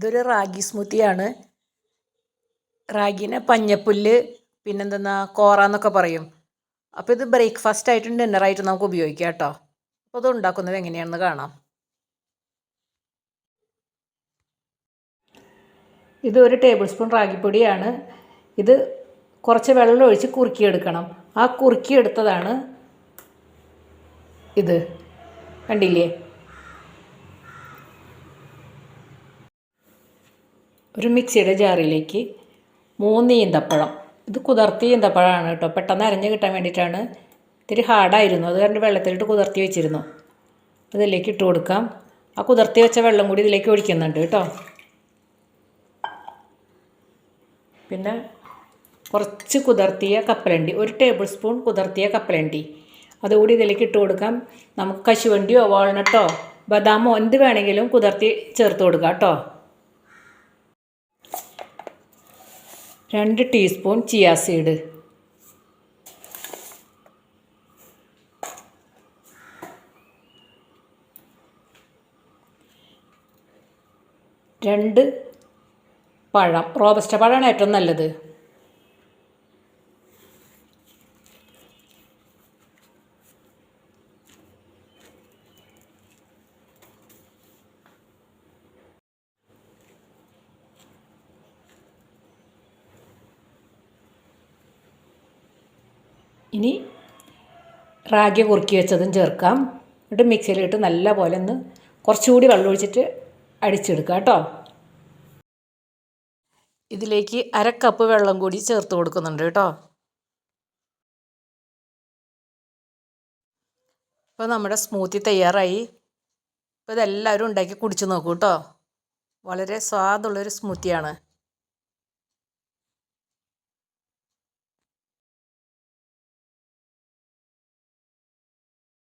ഇതൊരു റാഗി സ്മൂത്തിയാണ്. റാഗിനെ പഞ്ഞപ്പുല്ല് പിന്നെന്തെന്നാ കോറ എന്നൊക്കെ പറയും. അപ്പോൾ ഇത് ബ്രേക്ക്ഫാസ്റ്റ് ആയിട്ടും ഡിന്നറായിട്ടും നമുക്ക് ഉപയോഗിക്കാം കേട്ടോ. അപ്പോൾ ഇത് ഉണ്ടാക്കുന്നത് എങ്ങനെയാണെന്ന് കാണാം. ഇത് ഒരു ടേബിൾ സ്പൂൺ റാഗിപ്പൊടിയാണ്. ഇത് കുറച്ച് വെള്ളം ഒഴിച്ച് കുറുക്കിയെടുക്കണം. ആ കുറുക്കിയെടുത്തതാണ് ഇത്. കണ്ടില്ലേ? ഒരു മിക്സിയുടെ ജാറിലേക്ക് മൂന്ന് ഈന്തപ്പഴം. ഇത് കുതിർത്തിയ ഈന്തപ്പഴമാണ് കേട്ടോ. പെട്ടെന്ന് അരഞ്ഞ് കിട്ടാൻ വേണ്ടിയിട്ടാണ്. ഇത്തിരി ഹാർഡായിരുന്നു. അത് കാരണം വെള്ളത്തിലിട്ട് കുതിർത്തി വെച്ചിരുന്നു. അതിലേക്ക് ഇട്ട് കൊടുക്കാം. ആ കുതിർത്തി വെച്ച വെള്ളം കൂടി ഇതിലേക്ക് ഒഴിക്കുന്നുണ്ട് കേട്ടോ. പിന്നെ കുറച്ച് കുതിർത്തിയ കപ്പലണ്ടി. ഒരു ടേബിൾ സ്പൂൺ കുതിർത്തിയ കപ്പലണ്ടി. അതുകൂടി ഇതിലേക്ക് ഇട്ട് കൊടുക്കാം. നമുക്ക് കശുവണ്ടിയോ വാൾനട്ടോ ബദാമോ എന്ത് വേണമെങ്കിലും കുതിർത്തി ചേർത്ത് കൊടുക്കാം കേട്ടോ. രണ്ട് ടീസ്പൂൺ ചിയ സീഡ് രണ്ട് പഴം. റോബസ്റ്റ പഴമാണ് ഏറ്റവും നല്ലത്. ഇനി റാഗി കുറുക്കി വെച്ചതും ചേർക്കാം. എന്നിട്ട് മിക്സിയിലിട്ട് നല്ല പോലെ ഒന്ന് കുറച്ചുകൂടി വെള്ളം ഒഴിച്ചിട്ട് അടിച്ചെടുക്കുക കേട്ടോ. ഇതിലേക്ക് അര കപ്പ് വെള്ളം കൂടി ചേർത്ത് കൊടുക്കുന്നുണ്ട് കേട്ടോ. ഇപ്പോൾ നമ്മുടെ സ്മൂത്തി തയ്യാറായി. ഇപ്പോൾ ഇതെല്ലാവരും ഉണ്ടാക്കി കുടിച്ച് നോക്കൂ കേട്ടോ. വളരെ സ്വാദുള്ളൊരു സ്മൂത്തിയാണ്.